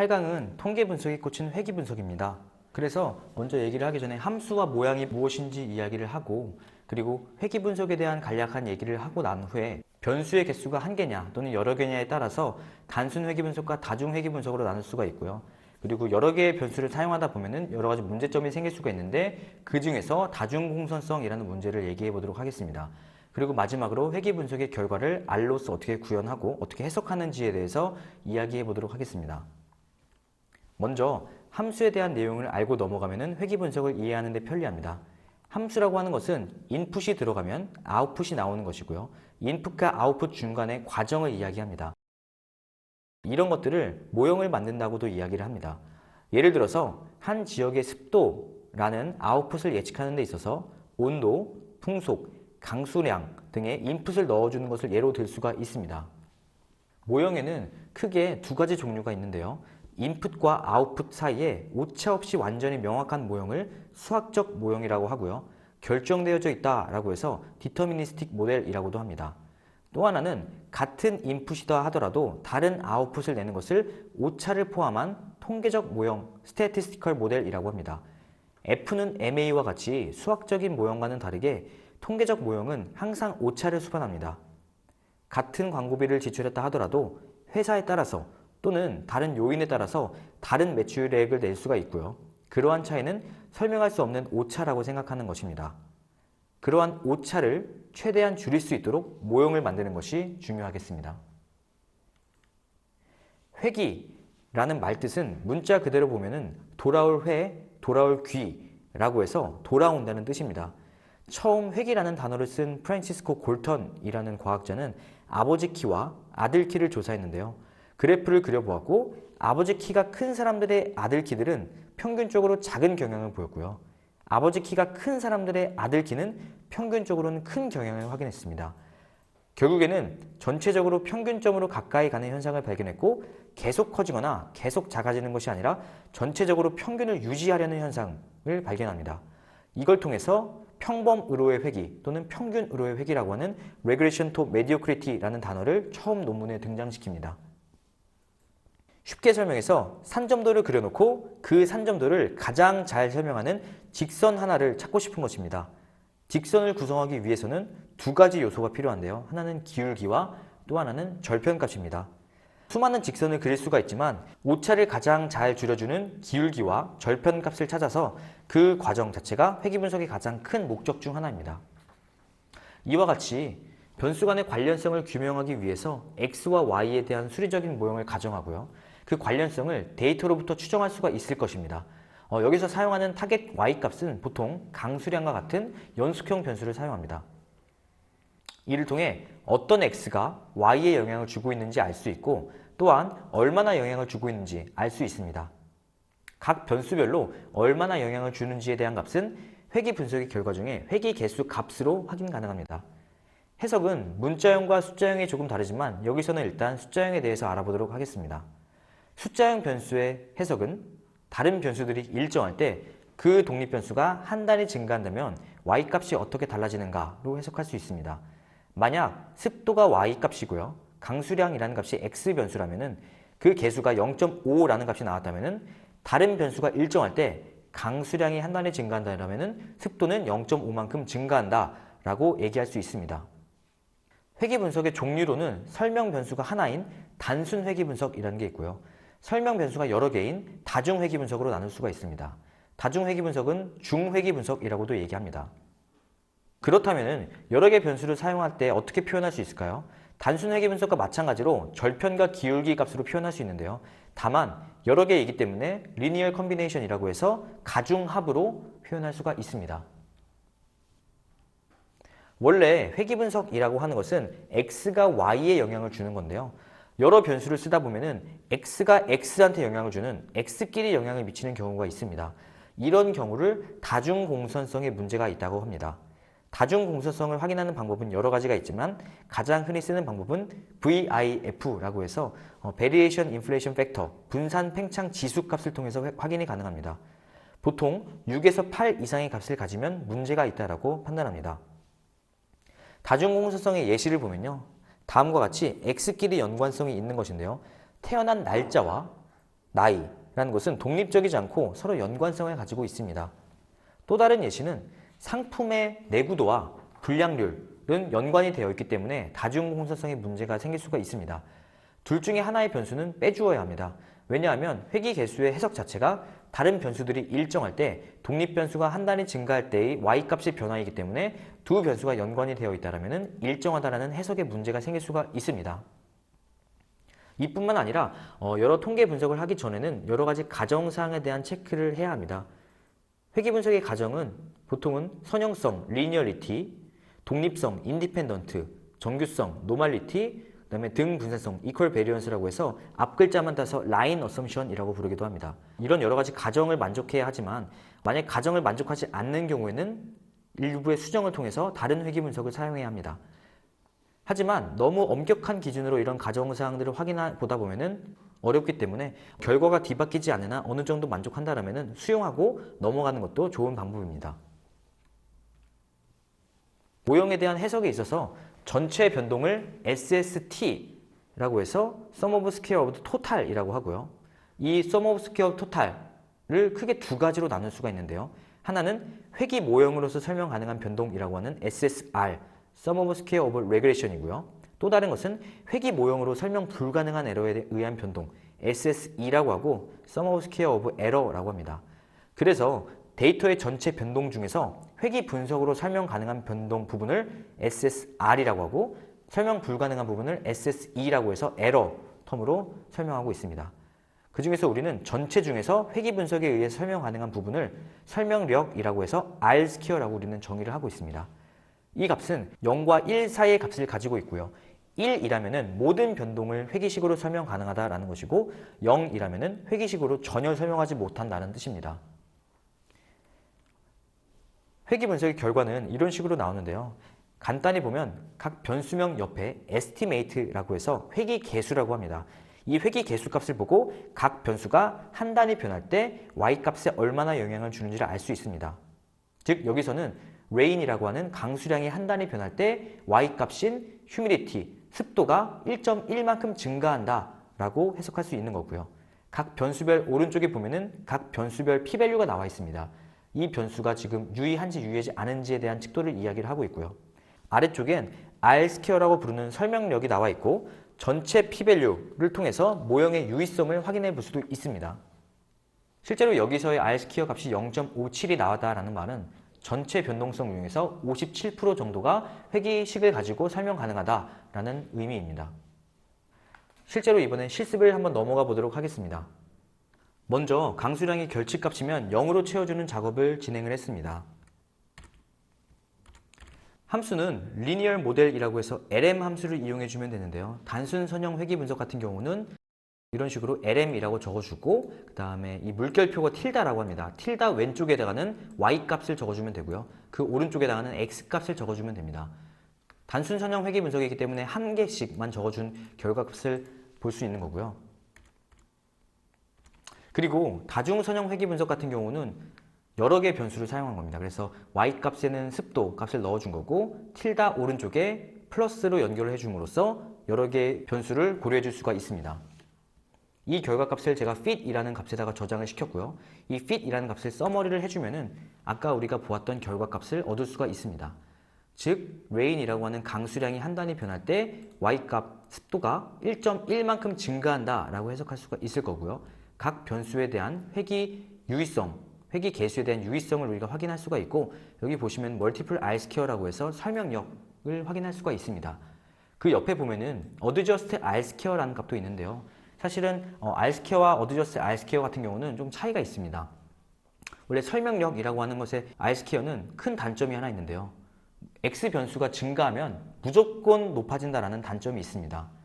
8강은 통계 분석이 꽂힌 회귀 분석입니다. 그래서 먼저 얘기를 하기 전에 함수와 모양이 무엇인지 이야기를 하고 그리고 회귀 분석에 대한 간략한 얘기를 하고 난 후에 변수의 개수가 한 개냐 또는 여러 개냐에 따라서 단순 회귀 분석과 다중 회귀 분석으로 나눌 수가 있고요. 그리고 여러 개의 변수를 사용하다 보면은 여러 가지 문제점이 생길 수가 있는데 그 중에서 다중 공선성이라는 문제를 얘기해 보도록 하겠습니다. 그리고 마지막으로 회귀 분석의 결과를 R로서 어떻게 구현하고 어떻게 해석하는지에 대해서 이야기해 보도록 하겠습니다. 먼저 함수에 대한 내용을 알고 넘어가면 회귀 분석을 이해하는 데 편리합니다. 함수라고 하는 것은 인풋이 들어가면 아웃풋이 나오는 것이고요. 인풋과 아웃풋 중간의 과정을 이야기합니다. 이런 것들을 모형을 만든다고도 이야기를 합니다. 예를 들어서 한 지역의 습도라는 아웃풋을 예측하는 데 있어서 온도, 풍속, 강수량 등의 인풋을 넣어주는 것을 예로 들 수가 있습니다. 모형에는 크게 두 가지 종류가 있는데요. 인풋과 아웃풋 사이에 오차 없이 완전히 명확한 모형을 수학적 모형이라고 하고요. 결정되어져 있다라고 해서 디터미니스틱 모델이라고도 합니다. 또 하나는 같은 인풋이다 하더라도 다른 아웃풋을 내는 것을 오차를 포함한 통계적 모형, 스태티스티컬 모델이라고 합니다. F는 MA와 같이 수학적인 모형과는 다르게 통계적 모형은 항상 오차를 수반합니다. 같은 광고비를 지출했다 하더라도 회사에 따라서 또는 다른 요인에 따라서 다른 매출액을 낼 수가 있고요. 그러한 차이는 설명할 수 없는 오차라고 생각하는 것입니다. 그러한 오차를 최대한 줄일 수 있도록 모형을 만드는 것이 중요하겠습니다. 회기라는 말뜻은 문자 그대로 보면은 돌아올 회, 돌아올 귀라고 해서 돌아온다는 뜻입니다. 처음 회기라는 단어를 쓴 프란시스코 골턴이라는 과학자는 아버지 키와 아들 키를 조사했는데요. 그래프를 그려보았고 아버지 키가 큰 사람들의 아들 키들은 평균적으로 작은 경향을 보였고요. 아버지 키가 큰 사람들의 아들 키는 평균적으로는 큰 경향을 확인했습니다. 결국에는 전체적으로 평균점으로 가까이 가는 현상을 발견했고 계속 커지거나 계속 작아지는 것이 아니라 전체적으로 평균을 유지하려는 현상을 발견합니다. 이걸 통해서 평범의로의 회귀 또는 평균의로의 회귀라고 하는 regression to mediocrity라는 단어를 처음 논문에 등장시킵니다. 쉽게 설명해서 산점도를 그려놓고 그 산점도를 가장 잘 설명하는 직선 하나를 찾고 싶은 것입니다. 직선을 구성하기 위해서는 두 가지 요소가 필요한데요. 하나는 기울기와 또 하나는 절편값입니다. 수많은 직선을 그릴 수가 있지만 오차를 가장 잘 줄여주는 기울기와 절편값을 찾아서 그 과정 자체가 회귀분석의 가장 큰 목적 중 하나입니다. 이와 같이 변수 간의 관련성을 규명하기 위해서 x와 y에 대한 수리적인 모형을 가정하고요. 그 관련성을 데이터로부터 추정할 수가 있을 것입니다. 어, 여기서 사용하는 타겟 y값은 보통 강수량과 같은 연속형 변수를 사용합니다. 이를 통해 어떤 x가 y에 영향을 주고 있는지 알 수 있고 또한 얼마나 영향을 주고 있는지 알 수 있습니다. 각 변수별로 얼마나 영향을 주는지에 대한 값은 회귀 분석의 결과 중에 회귀 개수 값으로 확인 가능합니다. 해석은 문자형과 숫자형이 조금 다르지만 여기서는 일단 숫자형에 대해서 알아보도록 하겠습니다. 숫자형 변수의 해석은 다른 변수들이 일정할 때 그 독립변수가 한 단위 증가한다면 y값이 어떻게 달라지는가로 해석할 수 있습니다. 만약 습도가 y값이고요. 강수량이라는 값이 x변수라면 그 개수가 0.5라는 값이 나왔다면 다른 변수가 일정할 때 강수량이 한 단위 증가한다면 습도는 0.5만큼 증가한다 라고 얘기할 수 있습니다. 회귀 분석의 종류로는 설명 변수가 하나인 단순 회귀 분석이라는 게 있고요. 설명 변수가 여러 개인 다중 회귀 분석으로 나눌 수가 있습니다. 다중 회귀 분석은 중회귀 분석이라고도 얘기합니다. 그렇다면 여러 개 변수를 사용할 때 어떻게 표현할 수 있을까요? 단순 회귀 분석과 마찬가지로 절편과 기울기 값으로 표현할 수 있는데요. 다만 여러 개이기 때문에 리니얼 컨비네이션이라고 해서 가중합으로 표현할 수가 있습니다. 원래 회귀 분석이라고 하는 것은 x가 y에 영향을 주는 건데요. 여러 변수를 쓰다 보면은 x가 x한테 영향을 주는 x끼리 영향을 미치는 경우가 있습니다. 이런 경우를 다중공선성의 문제가 있다고 합니다. 다중공선성을 확인하는 방법은 여러 가지가 있지만 가장 흔히 쓰는 방법은 VIF라고 해서 어, Variation Inflation Factor, 분산 팽창 지수 값을 통해서 확인이 가능합니다. 보통 6에서 8 이상의 값을 가지면 문제가 있다고 판단합니다. 다중공선성의 예시를 보면요. 다음과 같이 X끼리 연관성이 있는 것인데요. 태어난 날짜와 나이라는 것은 독립적이지 않고 서로 연관성을 가지고 있습니다. 또 다른 예시는 상품의 내구도와 불량률은 연관이 되어 있기 때문에 다중공사성의 문제가 생길 수가 있습니다. 둘 중에 하나의 변수는 빼주어야 합니다. 왜냐하면 회귀 개수의 해석 자체가 다른 변수들이 일정할 때 독립 변수가 한 단위 증가할 때의 y 값의 변화이기 때문에 두 변수가 연관이 되어 있다면 일정하다라는 해석의 문제가 생길 수가 있습니다. 이뿐만 아니라 어, 여러 통계 분석을 하기 전에는 여러 가지 가정사항에 대한 체크를 해야 합니다. 회귀 분석의 가정은 보통은 선형성, 리니어리티, 독립성, 인디펜던트, 정규성, 노말리티, 그다음에 등 분산성, 이퀄 베리언스라고 해서 앞 글자만 따서 라인 어썸션이라고 부르기도 합니다. 이런 여러 가지 가정을 만족해야 하지만 만약 가정을 만족하지 않는 경우에는 일부의 수정을 통해서 다른 회귀 분석을 사용해야 합니다. 하지만 너무 엄격한 기준으로 이런 가정사항들을 확인하 보다 보면은 어렵기 때문에 결과가 뒤바뀌지 않으나 어느 정도 만족한다라면은 수용하고 넘어가는 것도 좋은 방법입니다. 모형에 대한 해석에 있어서 전체 변동을 SST라고 해서 Sum of Square of Total이라고 하고요. 이 Sum of Square of Total을 크게 두 가지로 나눌 수가 있는데요. 하나는 회귀 모형으로서 설명 가능한 변동이라고 하는 SSR, Sum of Square of Regression이고요. 또 다른 것은 회귀 모형으로 설명 불가능한 에러에 의한 변동, SSE라고 하고 Sum of Square of Error라고 합니다. 그래서 데이터의 전체 변동 중에서 회귀 분석으로 설명 가능한 변동 부분을 SSR이라고 하고 설명 불가능한 부분을 SSE라고 해서 에러 텀으로 설명하고 있습니다. 그 중에서 우리는 전체 중에서 회귀 분석에 의해 설명 가능한 부분을 설명력이라고 해서 R 스퀘어라고 우리는 정의를 하고 있습니다. 이 값은 0과 1 사이의 값을 가지고 있고요. 1이라면 모든 변동을 회귀식으로 설명 가능하다라는 것이고 0이라면 회귀식으로 전혀 설명하지 못한다는 뜻입니다. 회귀 분석의 결과는 이런 식으로 나오는데요. 간단히 보면 각 변수명 옆에 estimate라고 해서 회귀 개수라고 합니다. 이 회귀 개수 값을 보고 각 변수가 한 단위 변할 때 y 값에 얼마나 영향을 주는지를 알 수 있습니다. 즉 여기서는 rain이라고 하는 강수량이 한 단위 변할 때 y 값인 humidity, 습도가 1.1만큼 증가한다 라고 해석할 수 있는 거고요. 각 변수별 오른쪽에 보면은 각 변수별 p-value가 나와 있습니다. 이 변수가 지금 유의한지 유의하지 않은지에 대한 칙도를 이야기를 하고 있고요. 아래쪽엔 R-스퀘어라고 부르는 설명력이 나와 있고 전체 p-value를 통해서 모형의 유의성을 확인해 볼 수도 있습니다. 실제로 여기서의 R-스퀘어 값이 0.57이 나왔다라는 말은 전체 변동성 중에서 57% 정도가 회귀식을 가지고 설명 가능하다라는 의미입니다. 실제로 이번엔 실습을 한번 넘어가 보도록 하겠습니다. 먼저 강수량이 결칙값이면 0으로 채워주는 작업을 진행을 했습니다. 함수는 리니얼 모델이라고 해서 LM 함수를 이용해 주면 되는데요. 단순 선형 회귀 분석 같은 경우는 이런 식으로 LM이라고 적어주고 그 다음에 이 물결표가 틸다라고 합니다. 틸다 왼쪽에다가는 Y 값을 적어주면 되고요. 그 오른쪽에다가는 X 값을 적어주면 됩니다. 단순 선형 회귀 분석이기 때문에 한 개씩만 적어준 결과값을 볼 수 있는 거고요. 그리고 다중 선형 회귀 분석 같은 경우는 여러 개의 변수를 사용한 겁니다. 그래서 y 값에는 습도 값을 넣어준 거고 틸다 오른쪽에 플러스로 연결을 해줌으로써 여러 개의 변수를 고려해 줄 수가 있습니다. 이 결과값을 제가 fit이라는 값에다가 저장을 시켰고요. 이 fit이라는 값을 써머리를 해주면 은 아까 우리가 보았던 결과값을 얻을 수가 있습니다. 즉, rain이라고 하는 강수량이 한 단위 변할 때 y값 습도가 1.1만큼 증가한다 라고 해석할 수가 있을 거고요. 각 변수에 대한 회귀 유의성, 회귀 개수에 대한 유의성을 우리가 확인할 수가 있고 여기 보시면 멀티플 R 스퀘어라고 해서 설명력을 확인할 수가 있습니다. 그 옆에 보면은 어드저스트 R 스퀘어라는 값도 있는데요. 사실은 어, R 스퀘어와 어드저스트 스퀘어 같은 경우는 좀 차이가 있습니다. 원래 설명력이라고 하는 것의 R 스퀘어는 큰 단점이 하나 있는데요. X 변수가 증가하면 무조건 높아진다라는 단점이 있습니다.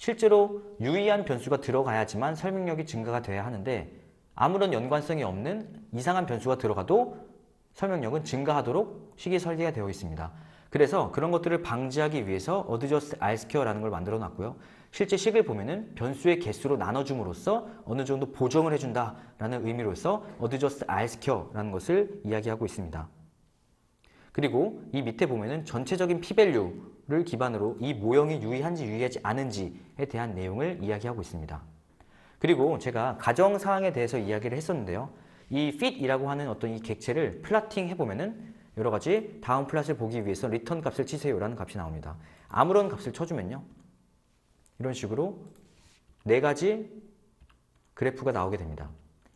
실제로 유의한 변수가 들어가야지만 설명력이 증가가 돼야 하는데 아무런 연관성이 없는 이상한 변수가 들어가도 설명력은 증가하도록 식이 설계가 되어 있습니다. 그래서 그런 것들을 방지하기 위해서 어드저스트 R스퀘어라는 걸 만들어 놨고요. 실제 식을 보면은 변수의 개수로 나눠줌으로써 어느 정도 보정을 해준다라는 의미로서 어드저스트 R스퀘어라는 것을 이야기하고 있습니다. 그리고 이 밑에 보면은 전체적인 p-value 를 기반으로 이 모형이 유의한지 유의하지 않은지에 대한 내용을 이야기하고 있습니다. 그리고 제가 가정 사항에 대해서 이야기를 했었는데요. 이 fit이라고 하는 어떤 이 객체를 플라팅 해보면은 여러 가지 다음 플랫을 보기 위해서 리턴 값을 치세요라는 값이 나옵니다. 아무런 값을 쳐주면요. 이런 식으로 네 가지 그래프가 나오게 됩니다.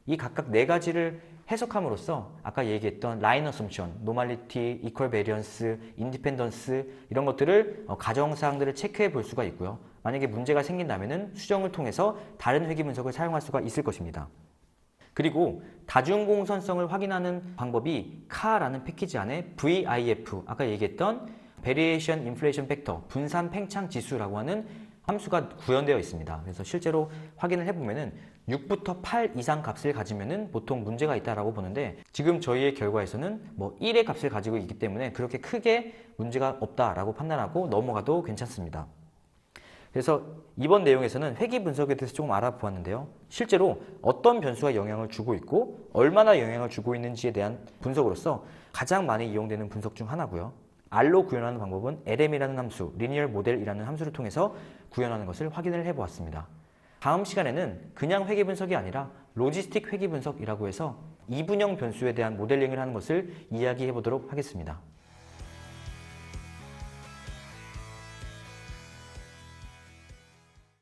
이 각각 네 가지를 해석함으로써 아까 얘기했던 라인 어썸션, 노말리티, 이퀄 베리언스, 인디펜던스 이런 것들을 어, 가정사항들을 체크해 볼 수가 있고요. 만약에 문제가 생긴다면 수정을 통해서 다른 회귀 분석을 사용할 수가 있을 것입니다. 그리고 다중공선성을 확인하는 방법이 카라는 패키지 안에 VIF, 아까 얘기했던 Variation Inflation Factor, 분산 팽창 지수라고 하는 함수가 구현되어 있습니다. 그래서 실제로 확인을 해보면은 6부터 8 이상 값을 가지면은 보통 문제가 있다라고 보는데 지금 저희의 결과에서는 뭐 1의 값을 가지고 있기 때문에 그렇게 크게 문제가 없다라고 판단하고 넘어가도 괜찮습니다. 그래서 이번 내용에서는 회귀 분석에 대해서 조금 알아보았는데요. 실제로 어떤 변수가 영향을 주고 있고 얼마나 영향을 주고 있는지에 대한 분석으로서 가장 많이 이용되는 분석 중 하나고요. R로 구현하는 방법은 LM이라는 함수, 리니얼 모델이라는 함수를 통해서 구현하는 것을 확인을 해보았습니다. 다음 시간에는 그냥 회귀 분석이 아니라 로지스틱 회귀 분석이라고 해서 이분형 변수에 대한 모델링을 하는 것을 이야기해 보도록 하겠습니다.